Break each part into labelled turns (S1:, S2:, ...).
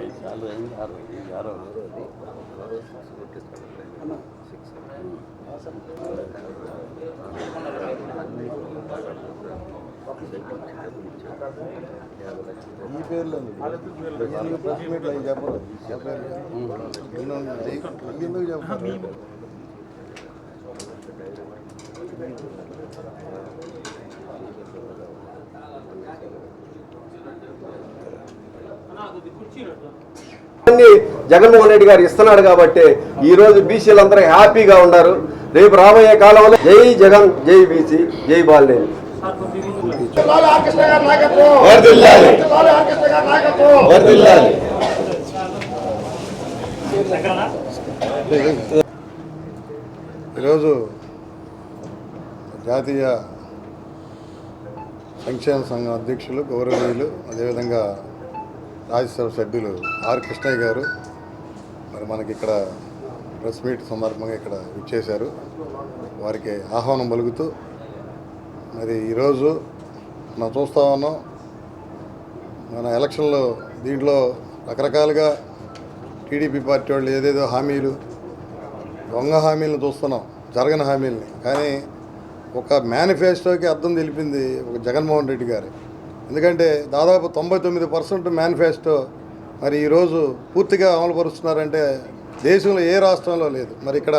S1: ఐదు సార్లు అయింది ఆరు ఇది ఆరో
S2: ఈ పేర్లు ప్రెస్ మీట్లో అవి చెప్పరు చెప్పారు ఎందుకు చెప్పరు
S3: జగన్మోహన్ రెడ్డి గారు ఇస్తున్నాడు కాబట్టి ఈ రోజు బీసీలు అందరూ హ్యాపీగా ఉన్నారు. రేపు రాబోయే కాలంలో జై జగన్ జై బీసీ జై బాలినేని.
S2: ఈరోజు జాతీయ సంక్షేమ సంఘం అధ్యక్షులు గౌరవనీయులు అదేవిధంగా రాజ్యసభ సభ్యులు ఆర్ కృష్ణయ్య గారు. మరి మనకి ఇక్కడ ప్రెస్ మీట్ సందర్భంగా ఇక్కడ ఇచ్చేశారు వారికి ఆహ్వానం పలుకుతూ మరి ఈరోజు మనం చూస్తా ఉన్నాం మన ఎలక్షన్లో దీంట్లో రకరకాలుగా టీడీపీ పార్టీ వాళ్ళు ఏదేదో హామీలు దొంగ హామీలను చూస్తున్నాం జరగని హామీలని. కానీ ఒక మేనిఫెస్టోకి అర్థం తెలిపింది ఒక జగన్మోహన్ రెడ్డి గారు. ఎందుకంటే దాదాపు తొంభై తొమ్మిది పర్సెంట్ మేనిఫెస్టో మరి ఈరోజు పూర్తిగా అమలుపరుస్తున్నారంటే దేశంలో ఏ రాష్ట్రంలో లేదు. మరి ఇక్కడ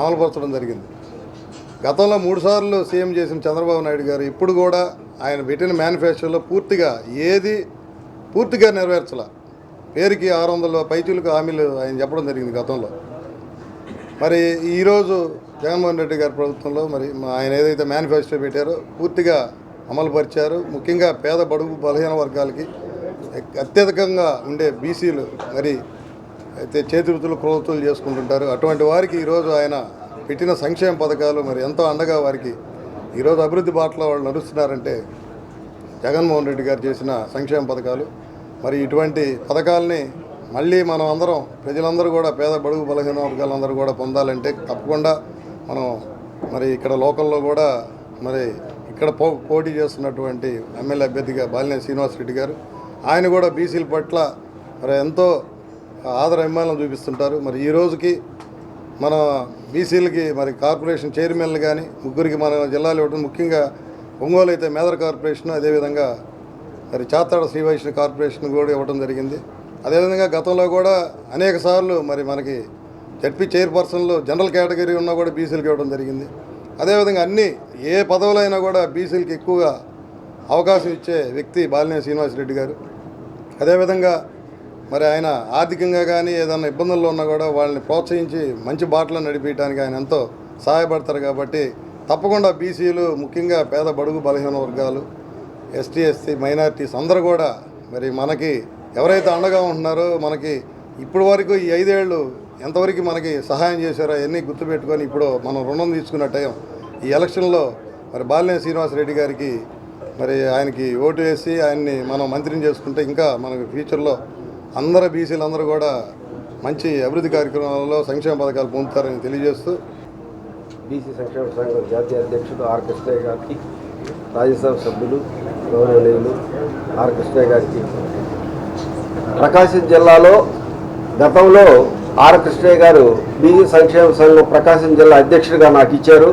S2: అమలుపరచడం జరిగింది. గతంలో మూడుసార్లు సీఎం చేసిన చంద్రబాబు నాయుడు గారు ఇప్పుడు కూడా ఆయన పెట్టిన మేనిఫెస్టోలో పూర్తిగా ఏది పూర్తిగా నెరవేర్చాల. పేరుకి ఆరు వందల పైచులకు హామీలు ఆయన చెప్పడం జరిగింది గతంలో. మరి ఈరోజు జగన్మోహన్ రెడ్డి గారి ప్రభుత్వంలో మరి ఆయన ఏదైతే మేనిఫెస్టో పెట్టారో పూర్తిగా అమలుపరిచారు. ముఖ్యంగా పేద బడుగు బలహీన వర్గాలకి అత్యధికంగా ఉండే బీసీలు మరి అయితే చేతివృత్తులు క్రోతులు చేసుకుంటుంటారు. అటువంటి వారికి ఈరోజు ఆయన పెట్టిన సంక్షేమ పథకాలు మరి ఎంతో అండగా వారికి ఈరోజు అభివృద్ధి బాటలో వాళ్ళు నడుస్తున్నారంటే జగన్మోహన్ రెడ్డి గారు చేసిన సంక్షేమ పథకాలు. మరి ఇటువంటి పథకాలని మళ్ళీ మనం అందరం ప్రజలందరూ కూడా పేద బడుగు బలహీన వర్గాలందరూ కూడా పొందాలంటే తప్పకుండా మనం మరి ఇక్కడ లోకల్లో కూడా మరి ఇక్కడ పో పోటీ చేస్తున్నటువంటి ఎమ్మెల్యే అభ్యర్థిగా బాలినేని శ్రీనివాసరెడ్డి గారు ఆయన కూడా బీసీల పట్ల మరి ఎంతో ఆదర అభిమానం చూపిస్తుంటారు. మరి ఈ రోజుకి మన బీసీలకి మరి కార్పొరేషన్ చైర్మన్లు కానీ ముగ్గురికి మన జిల్లాలో ఇవ్వడం ముఖ్యంగా ఒంగోలు అయితే మేదర్ కార్పొరేషన్ అదేవిధంగా మరి చాతాడ శ్రీ వైష్ణవ కార్పొరేషన్ కూడా ఇవ్వడం జరిగింది. అదేవిధంగా గతంలో కూడా అనేక సార్లు మరి మనకి జడ్పీ చైర్పర్సన్లు జనరల్ కేటగిరీ ఉన్నా కూడా బీసీలకు ఇవ్వడం జరిగింది. అదేవిధంగా అన్ని ఏ పదవులైనా కూడా బీసీలకి ఎక్కువగా అవకాశం ఇచ్చే వ్యక్తి బాలినేని శ్రీనివాసరెడ్డి గారు. అదేవిధంగా మరి ఆయన ఆర్థికంగా కానీ ఏదైనా ఇబ్బందుల్లో ఉన్నా కూడా వాళ్ళని ప్రోత్సహించి మంచి బాటలో నడిపించడానికి ఆయన ఎంతో సహాయపడతారు కాబట్టి తప్పకుండా బీసీలు ముఖ్యంగా పేద బడుగు బలహీన వర్గాలు ఎస్టీ ఎస్సీ మైనారిటీస్ అందరూ కూడా మరి మనకి ఎవరైతే అండగా ఉంటున్నారో మనకి ఇప్పుడు వరకు ఈ ఐదేళ్ళు ఎంతవరకు మనకి సహాయం చేశారో అవన్నీ గుర్తుపెట్టుకొని ఇప్పుడు మనం రుణం తీసుకున్న టైం. ఈ ఎలక్షన్లో మరి బాలినేని శ్రీనివాసరెడ్డి గారికి మరి ఆయనకి ఓటు వేసి ఆయన్ని మనం మంత్రిని చేసుకుంటే ఇంకా మనకు ఫ్యూచర్లో అందరు బీసీలు అందరూ కూడా మంచి అభివృద్ధి కార్యక్రమాలలో సంక్షేమ పథకాలు పొందుతారని తెలియజేస్తూ
S3: బీసీ సంక్షేమ సంఘం జాతీయ అధ్యక్షుడు ఆర్ కృష్ణయ్య గారికి రాజ్యసభ సభ్యులు గౌరవనీయులు ఆర్ కృష్ణయ్య గారికి. ప్రకాశం జిల్లాలో గతంలో ఆర్ కృష్ణయ్య గారు బీసీ సంక్షేమ సంఘం ప్రకాశం జిల్లా అధ్యక్షుడిగా నాకు ఇచ్చారు.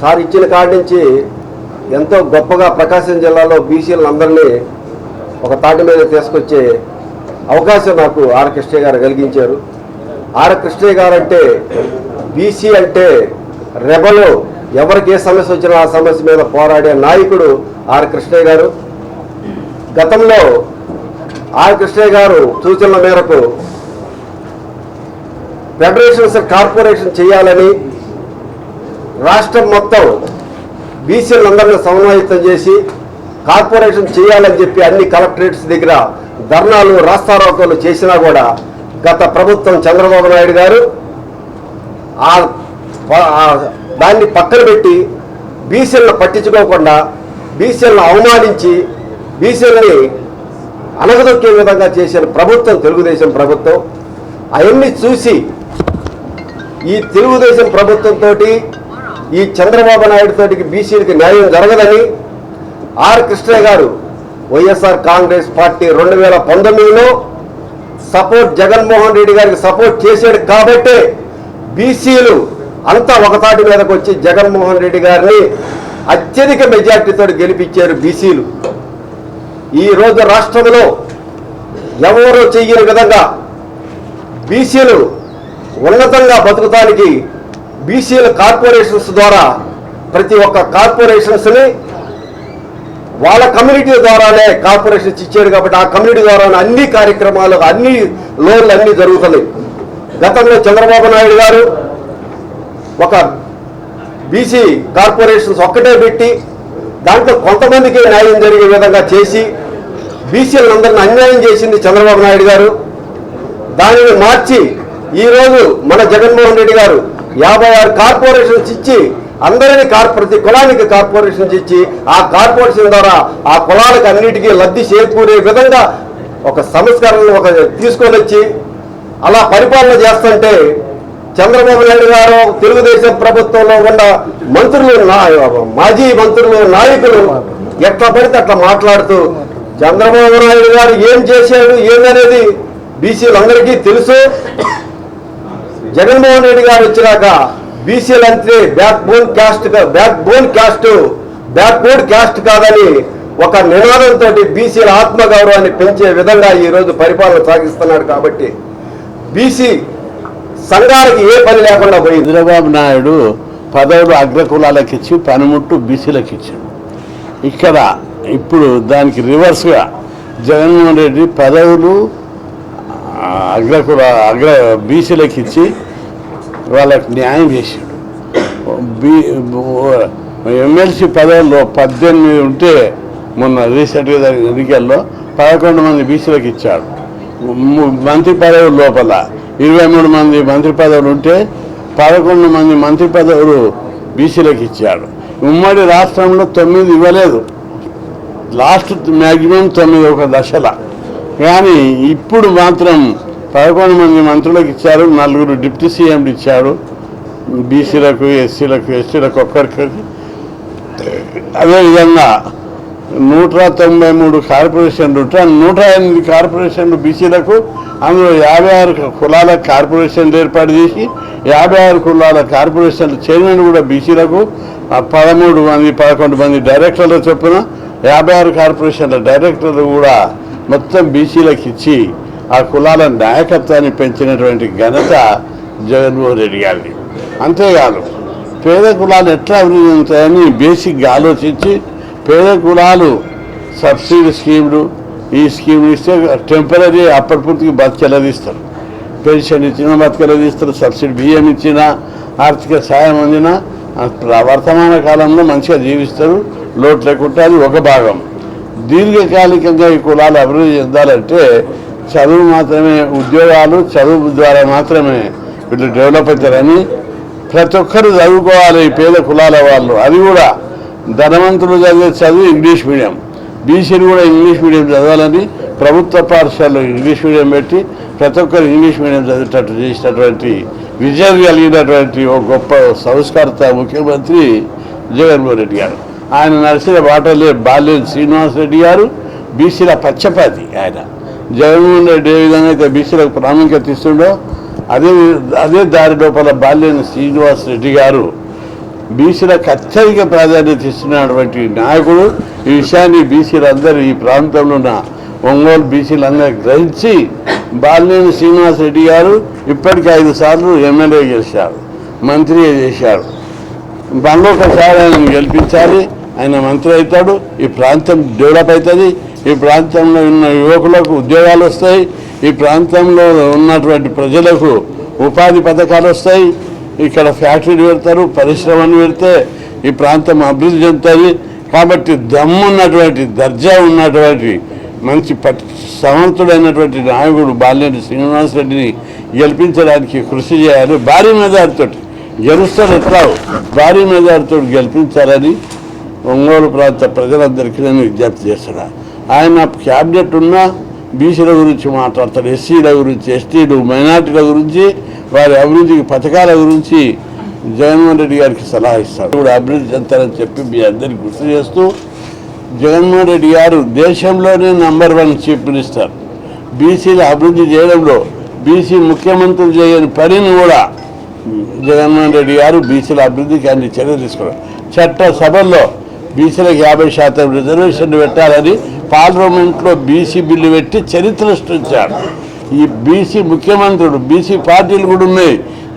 S3: సార్ ఇచ్చిన కాడి నుంచి ఎంతో గొప్పగా ప్రకాశం జిల్లాలో బీసీలందరినీ ఒక తాటి మీద తీసుకొచ్చే అవకాశం నాకు ఆర్ కృష్ణయ్య గారు కలిగించారు. ఆర్ కృష్ణయ్య గారు అంటే బీసీ అంటే రెబలు ఎవరికి ఏ సమస్య వచ్చినా ఆ సమస్య మీద పోరాడే నాయకుడు ఆర్ కృష్ణయ్య గారు. గతంలో ఆర్ కృష్ణయ్య గారు సూచనల మేరకు ఫెడరేషన్స్ కార్పొరేషన్ చేయాలని రాష్ట్రం మొత్తం బీసీలందరినీ సమన్వయితం చేసి కార్పొరేషన్ చేయాలని చెప్పి అన్ని కలెక్టరేట్స్ దగ్గర ధర్నాలు రాస్తారోకాలు చేసినా కూడా గత ప్రభుత్వం చంద్రబాబు నాయుడు గారు దాన్ని పక్కన పెట్టి బీసీలను పట్టించుకోకుండా బీసీలను అవమానించి బీసీలని అనగదొక్కే విధంగా చేసిన ప్రభుత్వం తెలుగుదేశం ప్రభుత్వం అవన్నీ చూసి ఈ తెలుగుదేశం ప్రభుత్వంతో ఈ చంద్రబాబు నాయుడు తోటికి బీసీలకి న్యాయం జరగదని ఆర్ కృష్ణయ్య గారు వైఎస్ఆర్ కాంగ్రెస్ పార్టీ రెండు వేల పంతొమ్మిదిలో సపోర్ట్ జగన్మోహన్ రెడ్డి గారికి సపోర్ట్ చేశాడు కాబట్టే బీసీలు అంతా ఒకతాటి మీదకి వచ్చి జగన్మోహన్ రెడ్డి గారిని అత్యధిక మెజార్టీతో గెలిపించారు బీసీలు. ఈ రోజు రాష్ట్రంలో ఎవరో చెయ్యని విధంగా బీసీలు ఉన్నతంగా బతుకుతానికి బీసీల కార్పొరేషన్స్ ద్వారా ప్రతి ఒక్క కార్పొరేషన్స్ని వాళ్ళ కమ్యూనిటీ ద్వారానే కార్పొరేషన్స్ ఇచ్చాడు కాబట్టి ఆ కమ్యూనిటీ ద్వారా అన్ని కార్యక్రమాలు అన్ని లోన్లు అన్నీ జరుగుతున్నాయి. గతంలో చంద్రబాబు నాయుడు గారు ఒక బీసీ కార్పొరేషన్స్ ఒక్కటే పెట్టి దాంట్లో కొంతమందికి న్యాయం జరిగే విధంగా చేసి బీసీలందరిని అన్యాయం చేసింది చంద్రబాబు నాయుడు గారు. దానిని మార్చి ఈరోజు మన జగన్మోహన్ రెడ్డి గారు యాభై ఆరు కార్పొరేషన్స్ ఇచ్చి అందరినీ కార్ ప్రతి కులానికి కార్పొరేషన్స్ ఇచ్చి ఆ కార్పొరేషన్ ద్వారా ఆ కులాలకు అన్నిటికీ లబ్ధి చేకూరే విధంగా ఒక సంస్కరణ ఒక తీసుకొని వచ్చి అలా పరిపాలన చేస్తుంటే చంద్రబాబు నాయుడు గారు తెలుగుదేశం ప్రభుత్వంలో ఉన్న మంత్రులు మాజీ మంత్రులు నాయకులు ఎట్లా పడితే అట్లా మాట్లాడుతూ చంద్రబాబు నాయుడు గారు ఏం చేశాడు ఏమనేది బీసీలందరికీ తెలుసు. జగన్మోహన్ రెడ్డి గారు వచ్చినాక బీసీలు అంటే back bone caste back bone caste back board caste కాదని ఒక నినాదంతో బీసీల ఆత్మగౌరవాన్ని పెంచే విధంగా ఈ రోజు పరిపాలన సాగిస్తున్నాడు కాబట్టి బీసీ సంఘాలకి ఏ పని లేకుండా పోయింది?
S1: చంద్రబాబు నాయుడు పదవులు అగ్రకులాలకు ఇచ్చి పనిముట్టు బీసీలకు ఇచ్చాడు. ఇక్కడ ఇప్పుడు దానికి రివర్స్గా జగన్మోహన్ రెడ్డి పదవులు అగ్రకుల అగ్ర బీసీలకు ఇచ్చి వాళ్ళకి న్యాయం చేశాడు. బీ ఎమ్మెల్సీ పదవుల్లో పద్దెనిమిది ఉంటే మొన్న రీసెంట్గా జరిగిన ఎన్నికల్లో పదకొండు మంది బీసీలకు ఇచ్చాడు. మంత్రి పదవుల లోపల ఇరవై మూడు మంది మంత్రి పదవులు ఉంటే పదకొండు మంది మంత్రి పదవులు బీసీలకు ఇచ్చాడు ఉమ్మడి రాష్ట్రంలో తొమ్మిది ఇవ్వలేదు. లాస్ట్ మ్యాక్సిమం తొమ్మిది ఒక దశల. కానీ ఇప్పుడు మాత్రం పదకొండు మంది మంత్రులకు ఇచ్చారు నలుగురు డిప్యూటీ సీఎంలు ఇచ్చారు బీసీలకు ఎస్సీలకు ఎస్టీలకు ఒక్కరికి. అదేవిధంగా నూట తొంభై మూడు కార్పొరేషన్లు ఉంటే నూట ఎనిమిది కార్పొరేషన్లు బీసీలకు అందులో యాభై ఆరు కులాల కార్పొరేషన్లు ఏర్పాటు చేసి యాభై ఆరు కులాల కార్పొరేషన్లు చైర్మన్ కూడా బీసీలకు ఆ పదమూడు మంది పదకొండు మంది డైరెక్టర్ల చొప్పున యాభై ఆరు కార్పొరేషన్ల డైరెక్టర్లు కూడా మొత్తం బీసీలకు ఇచ్చి ఆ కులాల నాయకత్వాన్ని పెంచినటువంటి ఘనత జగన్మోహన్ రెడ్డి గారిది. అంతేకాదు పేద కులాలు ఎట్లా అభివృద్ధి చెందుతాయని బేసిక్గా ఆలోచించి పేద కులాలు సబ్సిడీ స్కీములు ఈ స్కీమ్ ఇస్తే టెంపరీ అప్పటి పూర్తికి బతికెలదీస్తారు పెన్షన్ ఇచ్చినా బతికెలదిస్తారు సబ్సిడీ బియ్యం ఇచ్చినా ఆర్థిక సాయం అందినా వర్తమాన కాలంలో మంచిగా జీవిస్తారు లోటు లేకుండా అది ఒక భాగం. దీర్ఘకాలికంగా ఈ కులాలు అభివృద్ధి చెందాలంటే చదువు మాత్రమే ఉద్యోగాలు చదువు ద్వారా మాత్రమే వీళ్ళు డెవలప్ అవుతారని ప్రతి ఒక్కరు చదువుకోవాలి పేద కులాల వాళ్ళు. అది కూడా ధనవంతులు చదివే చదువు ఇంగ్లీష్ మీడియం. బీసీలు కూడా ఇంగ్లీష్ మీడియం చదవాలని ప్రభుత్వ పాఠశాలలో ఇంగ్లీష్ మీడియం పెట్టి ప్రతి ఒక్కరు ఇంగ్లీష్ మీడియం చదివేటట్టు చేసినటువంటి విజయం కలిగినటువంటి ఒక గొప్ప సంస్కర్త ముఖ్యమంత్రి జగన్మోహన్ రెడ్డి గారు. ఆయన నడిచిన బాటలే బాల్యం శ్రీనివాస్ రెడ్డి గారు బీసీల పచ్చపాతి ఆయన. జగన్మోహన్ రెడ్డి ఏ విధంగా అయితే బీసీలకు ప్రాముఖ్యత ఇస్తుండో అదే అదే దారి లోపల బాల్యం శ్రీనివాస్ రెడ్డి గారు బీసీలకు అత్యధిక ప్రాధాన్యత ఇస్తున్నటువంటి నాయకుడు ఈ విషయాన్ని బీసీలందరూ ఈ ప్రాంతంలో ఉన్న ఒంగోలు బీసీలందరూ గ్రహించి బాలినేని శ్రీనివాస్ రెడ్డి గారు ఇప్పటికి ఐదు సార్లు ఎమ్మెల్యే చేశారు మంత్రి చేశారు. మనలో ఒకసారి ఆయన గెలిపించాలి ఆయన మంత్రి అవుతాడు ఈ ప్రాంతం డెవలప్ అవుతుంది ఈ ప్రాంతంలో ఉన్న యువకులకు ఉద్యోగాలు వస్తాయి ఈ ప్రాంతంలో ఉన్నటువంటి ప్రజలకు ఉపాధి పథకాలు వస్తాయి ఇక్కడ ఫ్యాక్టరీలు పెడతారు పరిశ్రమలు పెడితే ఈ ప్రాంతం అభివృద్ధి చెందుతుంది. కాబట్టి దమ్మున్నటువంటి దర్జా ఉన్నటువంటి మంచి పట్ సమర్థుడైనటువంటి నాయకుడు బాలినేని శ్రీనివాసరెడ్డిని గెలిపించడానికి కృషి చేయాలి. భారీ మెజార్టీతోటి గెలుస్తారు ఎట్లా? భారీ మెజార్టీతో గెలిపించాలని ఒంగోలు ప్రాంత ప్రజలందరికీ నేను విజ్ఞప్తి చేస్తున్నా. ఆయన క్యాబినెట్ ఉన్న బీసీల గురించి మాట్లాడతాడు ఎస్సీల గురించి ఎస్టీలు మైనార్టీల గురించి వారి అభివృద్ధికి పథకాల గురించి జగన్మోహన్ రెడ్డి గారికి సలహా ఇస్తారు. కూడా అభివృద్ధి చెందారని చెప్పి మీ అందరికి గుర్తు చేస్తూ జగన్మోహన్ రెడ్డి గారు దేశంలోనే నంబర్ వన్ చీఫ్ మినిస్టర్. బీసీల అభివృద్ధి చేయడంలో బీసీ ముఖ్యమంత్రులు చేయని పనిని కూడా జగన్మోహన్ రెడ్డి గారు బీసీల అభివృద్ధికి అన్ని చర్యలు తీసుకున్నారు చట్ట సభల్లో బీసీలకు యాభై శాతం రిజర్వేషన్లు పెట్టాలని పార్లమెంట్లో బీసీ బిల్లు పెట్టి చరిత్ర సృష్టించారు. ఈ బీసీ ముఖ్యమంత్రుడు బీసీ పార్టీలు కూడా ఉన్నాయి.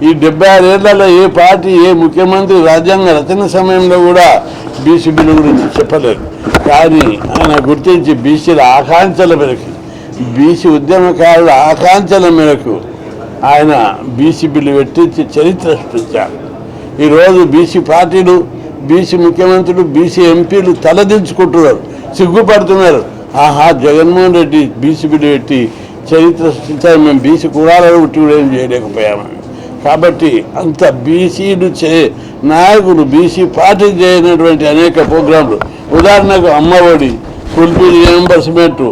S1: ఈ డెబ్బై ఆరేళ్ళలో ఏ పార్టీ ఏ ముఖ్యమంత్రి రాజ్యాంగ రచన సమయంలో కూడా బీసీ బిల్లు గురించి చెప్పలేదు. కానీ ఆయన గుర్తించి బీసీల ఆకాంక్షల మేరకు బీసీ ఉద్యమకారుల ఆకాంక్షల మేరకు ఆయన బీసీ బిల్లు పెట్టించి చరిత్ర సృష్టించారు. ఈరోజు బీసీ పార్టీలు బీసీ ముఖ్యమంత్రులు బీసీ ఎంపీలు తలదించుకుంటున్నారు సిగ్గుపడుతున్నారు. ఆహా జగన్మోహన్ రెడ్డి బీసీ బిల్లు పెట్టి చరిత్ర సృష్టించాలి మేము బీసీ కులాలను ఉట్టి కూడా ఏం చేయలేకపోయామని కాబట్టి అంత బీసీలు చే నాయకులు బీసీ పార్టీ చేయనటువంటి అనేక ప్రోగ్రాంలు. ఉదాహరణకు అమ్మఒడి ఫుల్ ఫీజు రియంబర్స్మెంట్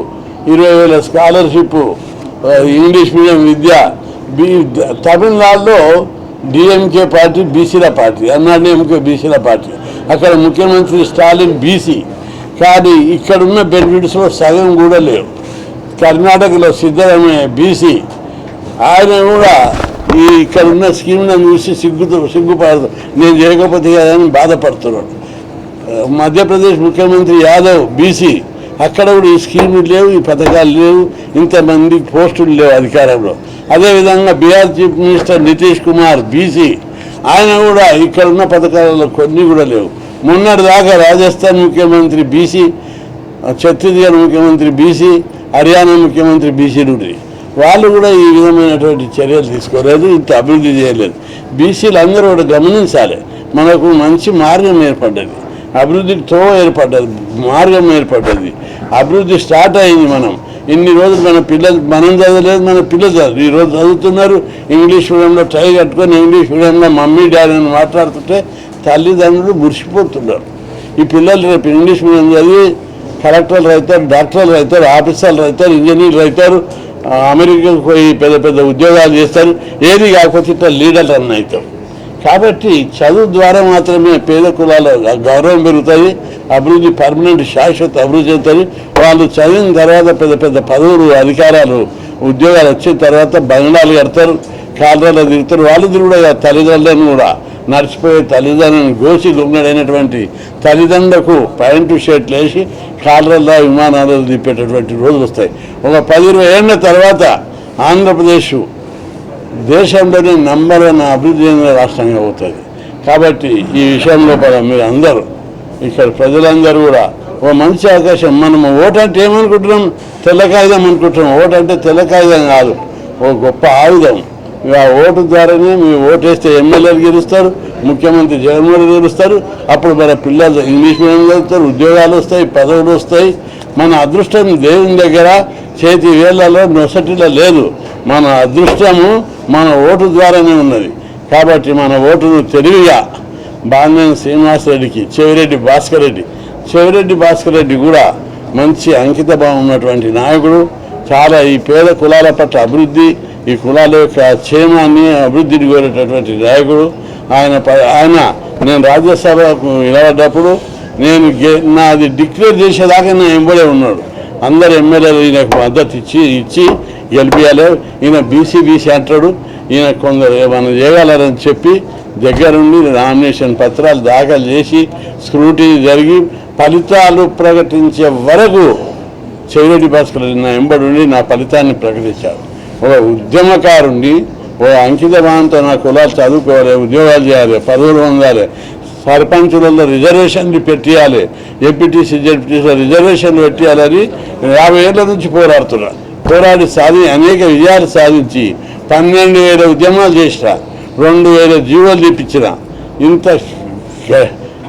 S1: ఇరవై వేల స్కాలర్షిప్ ఇంగ్లీష్ మీడియం విద్య బీ తమిళనాడులో డిఎంకే పార్టీ బీసీల పార్టీ అన్నాడీఎంకే బీసీల పార్టీ. అక్కడ ముఖ్యమంత్రి స్టాలిన్ బీసీ. కానీ ఇక్కడున్న బెనిఫిట్స్లో సగం కూడా లేవు. కర్ణాటకలో సిద్ధరామయ్య బీసీ ఆయన కూడా ఈ ఇక్కడ ఉన్న స్కీమ్ని చూసి సిగ్గుతూ సిగ్గుపడదు నేను చేయకపోతే కదా అని బాధపడుతున్నాడు. మధ్యప్రదేశ్ ముఖ్యమంత్రి యాదవ్ బీసీ అక్కడ కూడా ఈ స్కీములు లేవు ఈ పథకాలు లేవు ఇంతమంది పోస్టులు లేవు అధికారంలో. అదేవిధంగా Bihar chief minister Nitish Kumar BC ఆయన కూడా ఇక్కడ ఉన్న పథకాలలో కొన్ని కూడా లేవు. మొన్నటిదాకా రాజస్థాన్ ముఖ్యమంత్రి బీసీ ఛత్తీస్గఢ్ ముఖ్యమంత్రి బీసీ హర్యానా ముఖ్యమంత్రి బీసీ నుండి. వాళ్ళు కూడా ఈ విధమైనటువంటి చర్యలు తీసుకోలేదు ఇంత అభివృద్ధి చేయలేదు. బీసీలు అందరూ కూడా గమనించాలి మనకు మంచి మార్గం ఏర్పడ్డది. అభివృద్ధికి తో ఏర్పడ్డది మార్గం ఏర్పడ్డది. అభివృద్ధి స్టార్ట్ అయింది మనం. ఇన్ని రోజులు మన పిల్లలు మనం చదవలేదు మన పిల్లలు చదువు ఈరోజు చదువుతున్నారు ఇంగ్లీష్ మీడియంలో ట్రై కట్టుకొని ఇంగ్లీష్ మీడియంలో మమ్మీ డాడీ అని మాట్లాడుతుంటే తల్లిదండ్రులు మురిసిపోతున్నారు. ఈ పిల్లలు రేపు ఇంగ్లీష్ మీడియం చదివి కలెక్టర్లు అవుతారు డాక్టర్లు అవుతారు ఆఫీసర్లు అవుతారు ఇంజనీర్లు అవుతారు అమెరికాకు పోయి పెద్ద పెద్ద ఉద్యోగాలు చేస్తారు. ఏది కాకపోతే ఇట్లా లీడర్లు అన్న అవుతాం. కాబట్టి చదువు ద్వారా మాత్రమే పేద కులాల గౌరవం పెరుగుతుంది అభివృద్ధి పర్మనెంట్ శాశ్వత అభివృద్ధి అవుతుంది వాళ్ళు చదివిన తర్వాత పెద్ద పెద్ద పదవులు అధికారాలు ఉద్యోగాలు వచ్చిన తర్వాత బంగ్లాలు కడతారు కాలరాలు తిరుగుతారు. వాళ్ళు కూడా తల్లిదండ్రులను కూడా నడిచిపోయే తల్లిదండ్రులను గోసి గుమ్మడైనటువంటి తల్లిదండ్రులకు ప్యాంటు షర్ట్లు వేసి కాలరల్లో విమానాలు దిప్పేటటువంటి రోజులు వస్తాయి. ఒక పది ఇరవై ఏళ్ళ తర్వాత ఆంధ్రప్రదేశ్ దేశంలోనే నంబర్ వన్ అభివృద్ధి చెందిన రాష్ట్రంగా అవుతుంది. కాబట్టి ఈ విషయంలో పద మీరు అందరూ ఇక్కడ ప్రజలందరూ కూడా ఓ మంచి అవకాశం. మనం ఓటు అంటే ఏమనుకుంటున్నాం? తెల్ల కాగితం అనుకుంటున్నాం. ఓటు అంటే తెల్ల కాగితం కాదు. ఓ గొప్ప ఆయుధం. ఆ ఓటు ద్వారానే మీరు ఓటేస్తే ఎమ్మెల్యేలు గెలుస్తారు ముఖ్యమంత్రి జగన్మోహన్ గెలుస్తారు. అప్పుడు మన పిల్లలు ఇంగ్లీష్ మీడియం చదువుతారు ఉద్యోగాలు వస్తాయి పదవులు వస్తాయి. మన అదృష్టం దేవుని దగ్గర చేతి వేళ్ళలో నొసటిలో లేదు. మన అదృష్టము మన ఓటు ద్వారానే ఉన్నది. కాబట్టి మన ఓటును తెలివిగా బాలినేని శ్రీనివాసరెడ్డికి చెవిరెడ్డి భాస్కర్ రెడ్డి చెవిరెడ్డి భాస్కర్ రెడ్డి కూడా మంచి అంకిత భావం ఉన్నటువంటి నాయకుడు. చాలా ఈ పేద కులాల పట్ల అభివృద్ధి ఈ కులాల యొక్క క్షేమాన్ని అభివృద్ధిని కోరేటటువంటి నాయకుడు. ఆయన ప- ఆయన నేను రాజ్యసభకు నిలబడ్డప్పుడు నేను నాది డిక్లేర్ చేసేదాకా నా ఎంబడే ఉన్నాడు. అందరు ఎమ్మెల్యేలు ఈయనకు మద్దతు ఇచ్చి ఇచ్చి గెలిపించాలి ఈయన బీసీ బీసీ అంటాడు. ఈయన కొందరు ఏమైనా చేయగలరని చెప్పి దగ్గరుండి నామినేషన్ పత్రాలు దాఖలు చేసి స్క్రూటీ జరిగి ఫలితాలు ప్రకటించే వరకు చెవిరెడ్డి భాస్కర్ నా ఎంబడి నా ఫలితాన్ని ప్రకటించాడు. ఒక ఉద్యమకారుండి ఓ అంకిత భావంతో నా కులాలు చదువుకోవాలి ఉద్యోగాలు చేయాలి పదవులు పొందాలి సర్పంచులలో రిజర్వేషన్లు పెట్టియాలి ఎంపీటీసీ జెడ్పీటీసీలో రిజర్వేషన్లు పెట్టియాలని యాభై ఏళ్ళ నుంచి పోరాడుతున్నా. పోరాడి సాధి అనేక విజయాలు సాధించి పన్నెండు వేల ఉద్యమాలు చేసిన రెండు వేల జీవోలు తెప్పించిన. ఇంత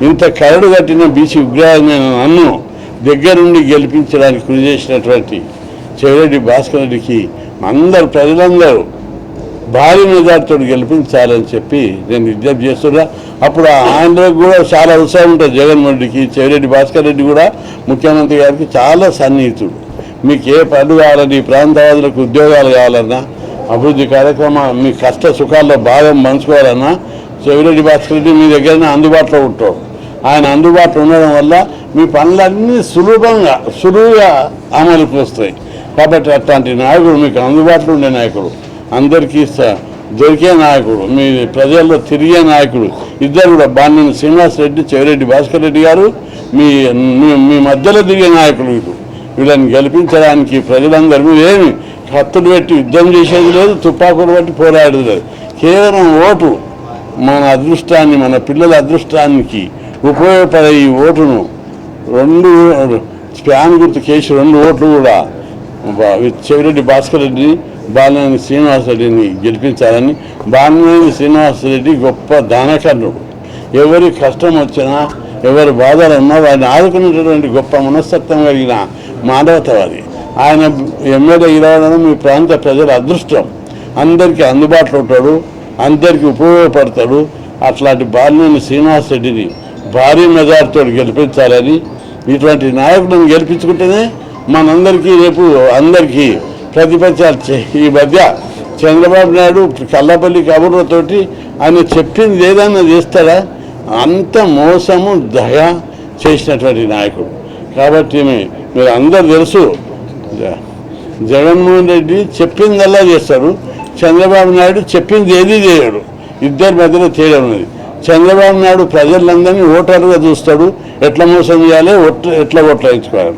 S1: ఇంత కరడు కట్టిన బీసీ ఉగ్రమైన నన్ను దగ్గరుండి గెలిపించడానికి కృషి చేసినటువంటి చెవిరెడ్డి భాస్కర్ రెడ్డికి అందరు ప్రజలందరూ భారీ మెజార్టీతో గెలిపించాలని చెప్పి నేను విజ్ఞప్తి చేస్తున్నా. అప్పుడు ఆయనకు కూడా చాలా ఉత్సాహం ఉంటుంది. జగన్మోహన్ రెడ్డికి చెవిరెడ్డి భాస్కర్ రెడ్డి కూడా ముఖ్యమంత్రి గారికి చాలా సన్నిహితుడు. మీకు ఏ పనులు కావాలని ప్రాంతవాదులకు ఉద్యోగాలు కావాలన్నా అభివృద్ధి కార్యక్రమం మీ కష్ట సుఖాల్లో భాగం పంచుకోవాలన్నా చెవిరెడ్డి భాస్కర్ రెడ్డి మీ దగ్గరనే అందుబాటులో ఉంటాడు. ఆయన అందుబాటులో ఉండడం వల్ల మీ పనులన్నీ సులభంగా సులువుగా అమలుకు వస్తాయి. కాబట్టి అట్లాంటి నాయకుడు మీకు అందుబాటులో ఉండే నాయకుడు. అందరికీ స- దొరికే నాయకుడు మీ ప్రజల్లో తిరిగే నాయకుడు. ఇద్దరు కూడా బాణ్యం శ్రీనివాస్ రెడ్డి చెవిరెడ్డి భాస్కర్ రెడ్డి గారు మీ మీ- మధ్యలో దిగే నాయకులు వీళ్ళు. వీళ్ళని గెలిపించడానికి ప్రజలందరూ మీరు ఏమి కత్తులు పెట్టి యుద్ధం చేసేది లేదు తుపాకులు పెట్టి పోరాడేది లేదు. కేవలం ఓటు మన అదృష్టాన్ని మన పిల్లల అదృష్టానికి ఉపయోగపడే ఈ ఓటును రెండు స్పాన్ గుర్తు కేసు రెండు ఓట్లు కూడా చెవిరెడ్డి భాస్కర్ రెడ్డి బాలినేని శ్రీనివాసరెడ్డిని గెలిపించాలని బాలినేని శ్రీనివాసరెడ్డి గొప్ప దానకర్ణుడు ఎవరి కష్టం వచ్చినా ఎవరి బాధలు ఉన్నా వారిని ఆదుకునేటటువంటి గొప్ప మనస్తత్వం కలిగిన మానవతవాది. ఆయన ఎమ్మెల్యే ఇవ్వడం మీ ప్రాంత ప్రజల అదృష్టం. అందరికీ అందుబాటులో ఉంటాడు అందరికీ ఉపయోగపడతాడు. అట్లాంటి బాలినేని శ్రీనివాసరెడ్డిని భారీ మెజార్టీతో గెలిపించాలని ఇటువంటి నాయకులను గెలిపించుకుంటేనే మనందరికీ రేపు అందరికీ ప్రతిపక్షాలు ఈ మధ్య చంద్రబాబు నాయుడు కల్లపల్లి కబుర్లతోటి ఆయన చెప్పింది ఏదైనా చేస్తాడా అంత మోసము దయ చేసినటువంటి నాయకుడు. కాబట్టి మీరు అందరు తెలుసు జ- జగన్మోహన్ రెడ్డి చెప్పిందల్లా చేస్తారు. చంద్రబాబు నాయుడు చెప్పింది ఏది చేయడు. ఇద్దరి మధ్యలో తేడా ఉన్నది. చంద్రబాబు నాయుడు ప్రజలందరినీ ఓటర్గా చూస్తాడు. ఎట్లా మోసం చేయాలి? ఒట్ ఎట్లా ఓట్లేయించుకోవాలి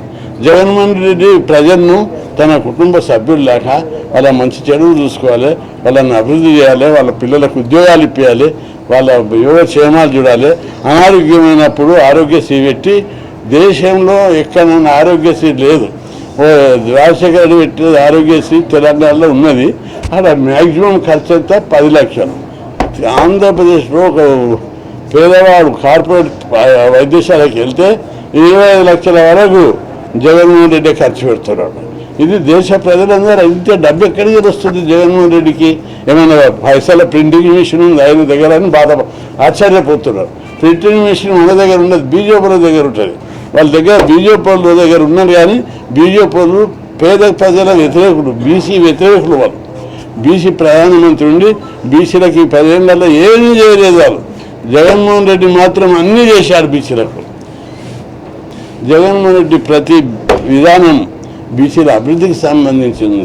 S1: జగన్మోహన్ రెడ్డి ప్రజలను తన కుటుంబ సభ్యులు లేక వాళ్ళ మంచి చెడులు చూసుకోవాలి వాళ్ళని అభివృద్ధి చేయాలి వాళ్ళ పిల్లలకు ఉద్యోగాలు ఇప్పించాలి వాళ్ళ యోగక్షేమాలు చూడాలి. అనారోగ్యమైనప్పుడు ఆరోగ్యశ్రీ పెట్టి దేశంలో ఎక్కడైనా ఆరోగ్యశ్రీ లేదు. ఓ రాజశేఖర రెడ్డి ఆరోగ్యశ్రీ తెలంగాణలో ఉన్నది. అక్కడ మ్యాక్సిమం ఖర్చు ఎంత? పది లక్షలు. ఆంధ్రప్రదేశ్లో ఒక పేదవాడు కార్పొరేట్ వైద్యశాలకు వెళ్తే ఇరవై ఐదు లక్షల వరకు జగన్మోహన్ రెడ్డి ఖర్చు పెడుతున్నాడు ఇది దేశ ప్రజలందరూ ఇంత డబ్బు ఎక్కడికి వస్తుంది జగన్మోహన్ రెడ్డికి? ఏమైనా పైసల ప్రింటింగ్ మిషన్ ఉంది ఆయన దగ్గర అని బాధ ఆశ్చర్యపోతున్నారు. ప్రింటింగ్ మిషన్ మన దగ్గర ఉండదు బీజేపీల దగ్గర ఉంటుంది. వాళ్ళ దగ్గర బీజేపీ దగ్గర ఉన్నారు కానీ బీజేపీ పేద ప్రజల వ్యతిరేకులు బీసీ వ్యతిరేకులు వాళ్ళు. బీసీ ప్రధానమంత్రి ఉండి బీసీలకి ఈ పదేళ్ళలో ఏమీ చేయలేదు వాళ్ళు. జగన్మోహన్ రెడ్డి మాత్రం అన్నీ చేశారు బీసీలకు జగన్మోహన్ రెడ్డి ప్రతి విధానం బీసీల అభివృద్ధికి సంబంధించింది.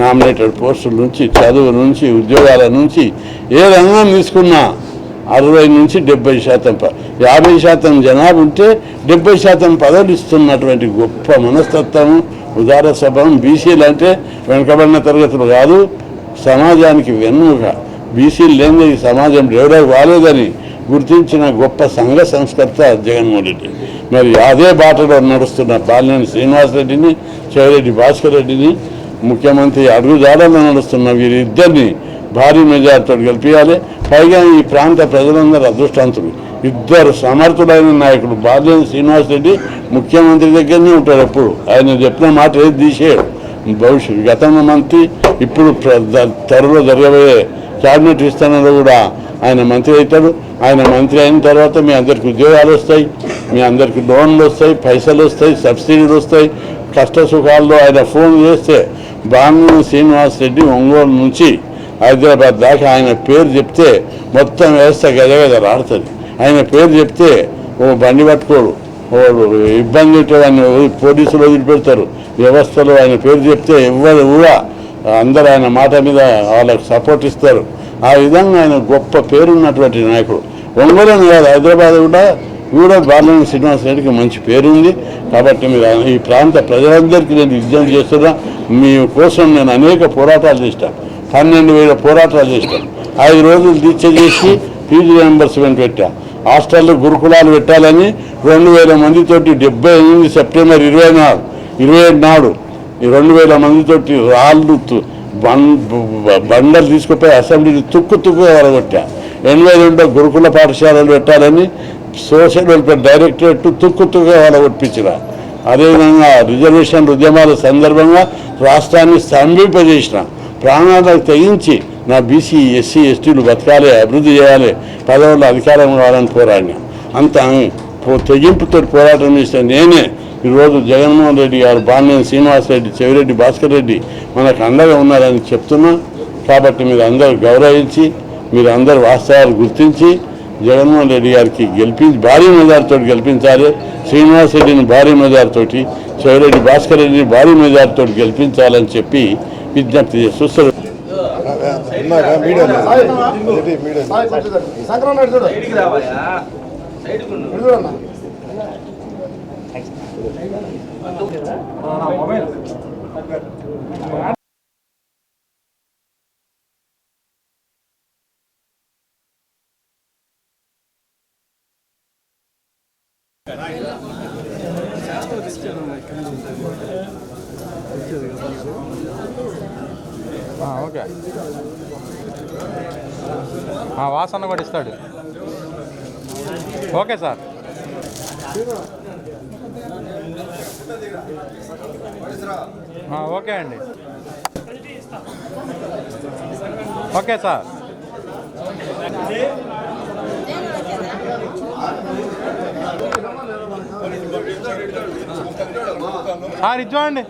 S1: నామినేటెడ్ పోస్టుల నుంచి చదువు నుంచి ఉద్యోగాల నుంచి ఏ రంగం తీసుకున్నా అరవై నుంచి డెబ్బై శాతం యాభై శాతం జనాభా ఉంటే డెబ్బై శాతం పదవులు ఇస్తున్నటువంటి గొప్ప మనస్తత్వం ఉదార స్వభావం బీసీలు అంటే వెనుకబడిన తరగతులు కాదు సమాజానికి వెన్నుక బీసీలు లేని ఈ సమాజం డెవలప్ కాలేదని గుర్తించిన గొప్ప సంఘ సంస్కర్త జగన్మోహన్ రెడ్డి. మరి అదే బాటలో నడుస్తున్న బాలినేని శ్రీనివాసరెడ్డిని చెవిరెడ్డి భాస్కర్ రెడ్డిని ముఖ్యమంత్రి అడుగుజాడలో నడుస్తున్న వీరిద్దరిని భారీ మెజార్టీతో గెలిపించాలి పైగా ఈ ప్రాంత ప్రజలందరూ అదృష్టవంతులు. ఇద్దరు సమర్థుడైన నాయకుడు బాలినేని శ్రీనివాసరెడ్డి ముఖ్యమంత్రి దగ్గరనే ఉంటాడు ఎప్పుడు. ఆయన చెప్పిన మాట ఏది తీసేయడు భవిష్యత్ గతంలో మంత్రి ఇప్పుడు ప్ర- ద- త్వరలో జరగబోయే క్యాబినెట్ విస్తరణలో కూడా ఆయన మంత్రి అవుతాడు. ఆయన మంత్రి అయిన తర్వాత మీ అందరికి ఉద్యోగాలు వస్తాయి. మీ అందరికి లోన్లు వస్తాయి పైసలు వస్తాయి సబ్సిడీలు వస్తాయి. కష్ట సుఖాల్లో ఆయన ఫోన్ చేస్తే బాను శ్రీనివాస్ రెడ్డి ఒంగోలు నుంచి హైదరాబాద్ దాకా ఆయన పేరు చెప్తే మొత్తం వ్యవస్థ గజగజలాడుతుంది ఆయన పేరు చెప్తే ఓ బండి పట్టుకోడు. ఇబ్బంది ఉంటే ఆయన పోలీసులు వదిలిపెడతారు. వ్యవస్థలో ఆయన పేరు చెప్తే ఎవరు కూడా అందరూ ఆయన మాట మీద వాళ్ళకి సపోర్ట్ ఇస్తారు. ఆ విధంగా ఆయన గొప్ప పేరున్నటువంటి నాయకుడు. రెండు కాదు హైదరాబాద్ కూడా కూడా బాలనేని శ్రీనివాస్ రెడ్డికి మంచి పేరుంది. కాబట్టి మీరు ఈ ప్రాంత ప్రజలందరికీ నేను విజ్ఞప్తి చేస్తున్నా మీ కోసం నేను అనేక పోరాటాలు చేశాను పన్నెండు వేల పోరాటాలు చేశాను ఐదు రోజులు దీక్ష చేసి పీజీ రియంబర్స్మెంట్ పెట్టా. హాస్టల్లో గురుకులాలు పెట్టాలని రెండు వేల మందితోటి డెబ్బై ఎనిమిది సెప్టెంబర్ ఇరవై నాలుగు ఇరవై ఏడు నాడు ఈ రెండు వేల మందితోటి రాళ్ళు బండలు తీసుకుపోయి అసెంబ్లీని తుక్కు తుక్కు వరగొట్టా ఎనభై రెండో గురుకుల పాఠశాలలు పెట్టాలని సోషల్ వెల్ఫేర్ డైరెక్టరేట్ తుక్కు తుక్కు వరగొట్టించిన అదేవిధంగా రిజర్వేషన్ ఉద్యమాల సందర్భంగా రాష్ట్రాన్ని స్తంభింపజేసిన. ప్రాణాలకు తెగించి నా బీసీ ఎస్సీ ఎస్టీలు బతకాలి అభివృద్ధి చేయాలి పదవుల అధికారం కావాలని పోరాడినా అంత తెగింపుతో పోరాటం చేసిన నేనే ఈరోజు జగన్మోహన్ రెడ్డి గారు బాలినేని శ్రీనివాసరెడ్డి చెవిరెడ్డి భాస్కర్ రెడ్డి మనకు అండగా ఉన్నారని చెప్తున్నా. కాబట్టి మీరు అందరూ గౌరవించి మీరు అందరు వాస్తవాలు గుర్తించి జగన్మోహన్ రెడ్డి గారికి గెలిపించి భారీ మెజార్తో గెలిపించాలి. శ్రీనివాస్ రెడ్డిని భారీ మెజార్తోటి చెవిరెడ్డి భాస్కర్ రెడ్డిని భారీ మెజార్తో గెలిపించాలని చెప్పి విజ్ఞప్తి చేస్తూ సెలవు.
S2: మీడియా
S4: మొబైల్ ఓకే ఆ, వాసన కూడా ఇస్తాడు. Okay sir. ఓకే అండి. Okay sir. సార్ ఇది చూడండి.